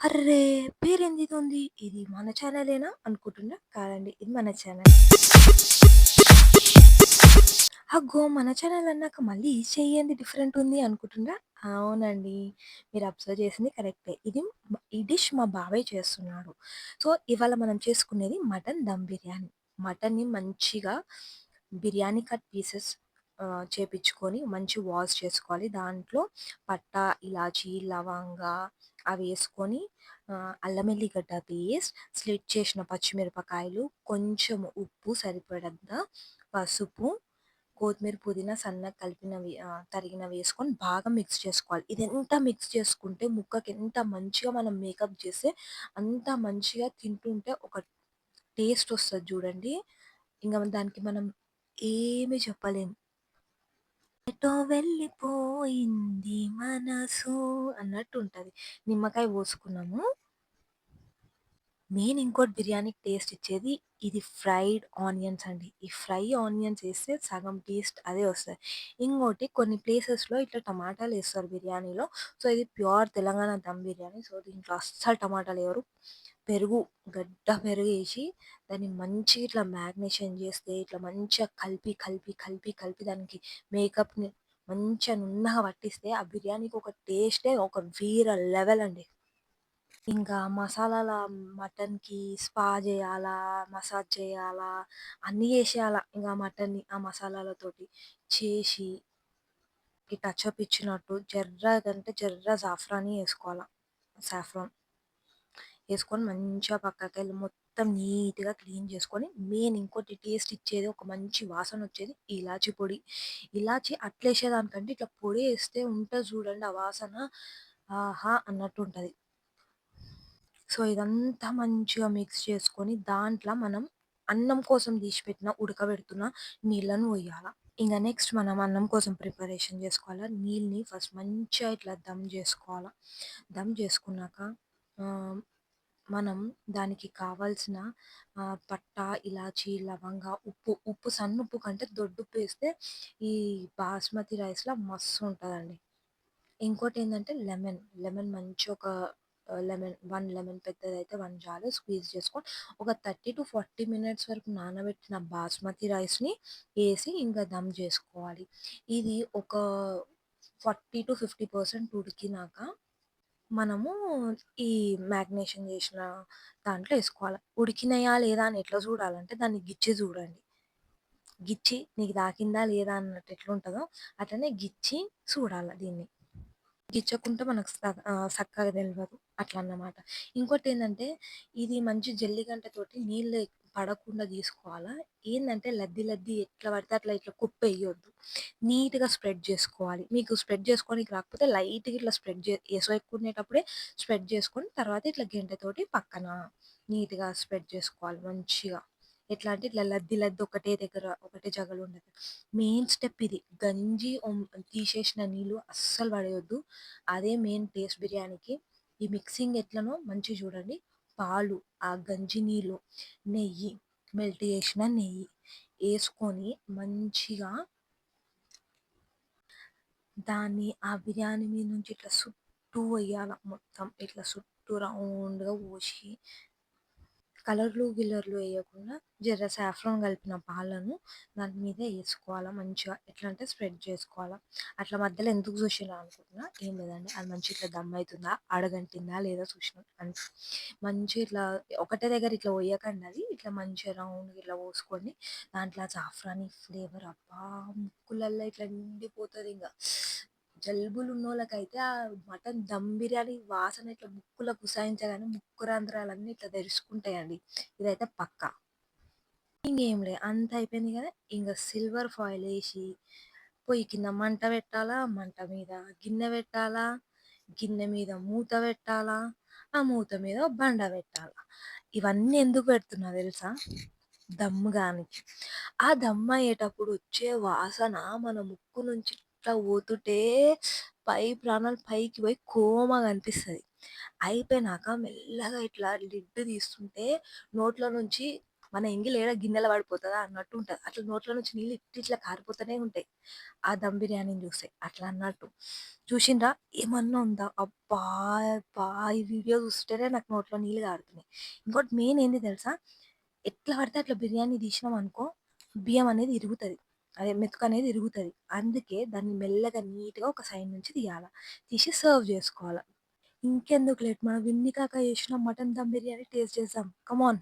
Array! ఉంది ఇది మన ఛానలేనా అనుకుంటున్నా? కాదండి. ఇది మన ఛానల్. అగ్గో! మన ఛానల్ అన్నాక మళ్ళీ ఈ డిఫరెంట్ ఉంది అనుకుంటున్నా అవునండి. మీరు అబ్జర్వ్ చేసింది కరెక్టే. ఇది ఈ డిష్ మా బాబాయ్ చేస్తున్నాడు. సో, ఇవాళ మనం చేసుకునేది మటన్ దమ్ బిర్యానీ. మటన్‌ని మంచిగా బిర్యానీ కట్ పీసెస్ చేపించుకొని చేపిచ్చుకొని మంచి వాష్ చేసుకోవాలి. దాంట్లో పట్టా, ఇలాచీ, లవంగా అవి వేసుకొని అల్లం ఎల్లిగడ్డ పేస్ట్, స్లిట్ చేసిన పచ్చిమిరపకాయలు, కొంచెం ఉప్పు సరిపడంత, పసుపు, కొత్తిమీర, పుదీనా సన్నగా కలిపినవి తరిగినవి వేసుకొని బాగా మిక్స్ చేసుకోవాలి. ఇదెంత మిక్స్ చేసుకుంటే ముక్కకి ఎంత మంచిగా మనం మేకప్ చేస్తే అంత మంచిగా తింటుంటే ఒక టేస్ట్ వస్తుంది చూడండి. ఇంకా దానికి మనం ఏమి చెప్పలేం. ఎటో వెళ్ళిపోయింది మనసు అన్నట్టు ఉంటుంది నిమ్మకాయ పోసుకున్నాము. మెయిన్ ఇంకోటి బిర్యానీకి టేస్ట్ ఇచ్చేది ఇది ఫ్రైడ్ ఆనియన్స్ అండి. ఈ ఫ్రై ఆనియన్స్ వేస్తే సగం టేస్ట్ అదే వస్తుంది ఇంకోటి కొన్ని ప్లేసెస్‌లో ఇట్లా టమాటాలు వేస్తారు బిర్యానీలో. సో, ఇది ప్యూర్ తెలంగాణ దమ్ బిర్యానీ. సో, దీంట్లో అస్సలు టమాటాలు ఎవరు పెరుగు, గడ్డ పెరుగేసి దాన్ని మంచిగా ఇట్లా మ్యాగ్నేషన్ చేస్తే ఇట్లా మంచిగా కలిపి, కలిపి, కలిపి, కలిపి దానికి మేకప్‌ని మంచిగా నున్నగా పట్టిస్తే ఆ బిర్యానీకి ఒక టేస్టే ఒక వీర లెవెల్ అండి. ఇంకా మసాలాల మటన్‌కి స్పా చేయాలా మసాజ్ చేయాలా, అన్నీ చేసేయాలా ఇంకా మటన్‌ని ఆ మసాలాలతోటి. చేసి ఈ టచప్ ఇచ్చినట్టు జర్రగంటే జర్ర జాఫ్రాని వేసుకోవాలా సాఫ్రాన్. వేసుకొని మంచిగా పక్కకి వెళ్ళి మొత్తం నీట్‌గా క్లీన్ చేసుకొని, మెయిన్ ఇంకోటి టేస్ట్ ఇచ్చేది ఒక మంచి వాసన వచ్చేది ఇలాచి పొడి. ఇలాచి అట్లేసేదానికంటే ఇట్లా పొడి వేస్తే ఉంటుంది చూడండి ఆ వాసన ఆహా! అన్నట్టు ఉంటుంది సో, ఇదంతా మంచిగా మిక్స్ చేసుకొని దాంట్లో మనం అన్నం కోసం తీసి పెట్టిన ఉడకబెడుతున్న నీళ్ళను పొయ్యాల. ఇంకా నెక్స్ట్ మనం అన్నం కోసం ప్రిపరేషన్ చేసుకోవాలా నీళ్ళని ఫస్ట్ మంచిగా ఇట్లా దమ్ చేసుకోవాలా దమ్ చేసుకున్నాక మనం దానికి కావాల్సిన పట్టా, ఇలాచీ, లవంగా, ఉప్పు, ఉప్పు సన్నుప్పు కంటే దొడ్డుప్పేస్తే ఈ బాస్మతి రైస్‌లో మస్తు ఉంటుందండి ఇంకోటి ఏంటంటే లెమన్. లెమన్ మంచి ఒక లెమన్ వన్ లెమన్ పెద్దదైతే 1 చాలు స్క్వీజ్ చేసుకొని ఒక 30-40 మినిట్స్ వరకు నానబెట్టిన బాస్మతి రైస్‌ని వేసి ఇంకా దమ్ చేసుకోవాలి ఇది ఒక 40-50% ఉడికినాక మనము ఈ మ్యాగ్నేషన్ చేసిన దాంట్లో వేసుకోవాలి ఉడికినయా లేదా అని ఎట్లా చూడాలంటే దాన్ని గిచ్చి చూడండి. గిచ్చి నీకు దాకిందా లేదా అన్నట్టు ఎట్లుంటదో అట్లనే గిచ్చి చూడాలి దీన్ని. గిచ్చకుంటే మనకు స ఆహ్, సక్కగా తెలవదు. ఇంకోటి ఇంకోటేందంటే ఇది మంచి జల్లిగంటతోటి నీళ్ళు పడకుండా తీసుకోవాలా. ఏంటంటే లద్ది లద్ది ఎట్లా పడితే అట్లా ఇట్లా కుప్ప వేయొద్దు నీట్‌గా స్ప్రెడ్ చేసుకోవాలి మీకు స్ప్రెడ్ జేసుకోనికి రాకపోతే లైట్‌గా ఇట్లా స్ప్రెడ్ చే వేసుకునేటప్పుడే స్ప్రెడ్ చేసుకొని తర్వాత ఇట్లా గెంటతోటి పక్కన నీట్‌గా స్ప్రెడ్ చేసుకోవాలి మంచిగా. ఎట్లా అంటే ఇట్లా లద్ది లద్ది ఒకటే దగ్గర ఒకటే జగలు ఉండదు. మెయిన్ స్టెప్ ఇది. గంజి తీసేసిన నీళ్ళు అస్సలు పడేయొద్దు. అదే మెయిన్ టేస్ట్ బిర్యానీకి. ఈ మిక్సింగ్ ఎట్లనో మంచిగా చూడండి. పాలు, ఆ గంజి నీళ్ళు, నెయ్యి, మెల్ట్ చేసిన నెయ్యి వేసుకొని మంచిగా దాన్ని ఆ బిర్యానీ మీద నుంచి ఇట్లా సుట్టూ వేయాలి మొత్తం. ఇట్లా సుట్టూ రౌండ్‌గా పోసి కలర్‌లు, గిల్లర్లు వేయకుండా జర సాఫ్రాన్ కలిపిన పాలను దాని మీద వేసుకోవాలా మంచిగా. ఎట్లా అంటే స్ప్రెడ్ చేసుకోవాలా అట్లా మధ్యలో ఎందుకు చూసినా అనుకుంటున్నా? ఏం లేదండి. అది మంచి ఇట్లా దమ్ అవుతుందా అడగంటిందా లేదా చూసినా అంతే. మంచి ఇట్లా ఒకటే దగ్గర ఇట్లా పోయకండి అది. ఇట్లా మంచిగా రౌండ్ ఇట్లా పోసుకొని దాంట్లో సాఫ్రాని ఫ్లేవర్ అబ్బా! ముక్కులల్లో ఇట్లా జలుబులు ఉన్నోళ్ళకైతే ఆ మటన్ దమ్ బిర్యానీ వాసన ఇట్లా ముక్కులో కుసాయించగానే ముక్కు రంధ్రాలన్నీ ఇట్లా తెరుచుకుంటాయండి. ఇదైతే పక్కా. ఇంకేం లే అంత అయిపోయింది కదా! ఇంకా సిల్వర్ ఫాయిల్ వేసి పొయ్యి కింద మంట పెట్టాలా, మంట మీద గిన్నె పెట్టాలా, గిన్నె మీద మూత పెట్టాలా, ఆ మూత మీద బండ పెట్టాలా. ఇవన్నీ ఎందుకు పెడుతున్నా తెలుసా? దమ్ముగానికి. ఆ దమ్ అయ్యేటప్పుడు వచ్చే వాసన మన ముక్కు నుంచి అట్లా పోతుంటే పై ప్రాణాలు పైకి పోయి కోమగా అనిపిస్తుంది అయిపోయినాక మెల్లగా ఇట్లా లిడ్ తీస్తుంటే నోట్లో నుంచి మన ఎంగిల్ ఏడ గిన్నెలో పడిపోతుందా అన్నట్టు ఉంటుంది అట్లా నోట్లో నుంచి నీళ్ళు ఇట్టిట్లా కారిపోతూనే ఉంటాయి. ఆ దమ్ బిర్యానీని చూస్తే. అట్లా అన్నట్టు. చూసిండ్రా? ఏమన్నా ఉందా? అబ్బా! అబ్బా! ఈ వీడియో చూస్తుంటేనే నాకు నోట్లో నీళ్ళు కారుతున్నాయి. ఇంకోటి మెయిన్ ఏంది తెలుసా? ఎట్లా పడితే అట్లా బిర్యానీ తీసినాం అనుకో బియ్యం అనేది ఇరుగుతుంది అదే మెతుకనేది ఇరుగుతుంది అందుకే దాన్ని మెల్లగా నీట్‌గా ఒక సైడ్ నుంచి తీయాలి తీసి సర్వ్ చేసుకోవాలి ఇంకెందుకు లేట్ మనం విన్ని కాక చేసిన మటన్ దమ్ బిర్యానీ టేస్ట్ చేద్దాం. Come on.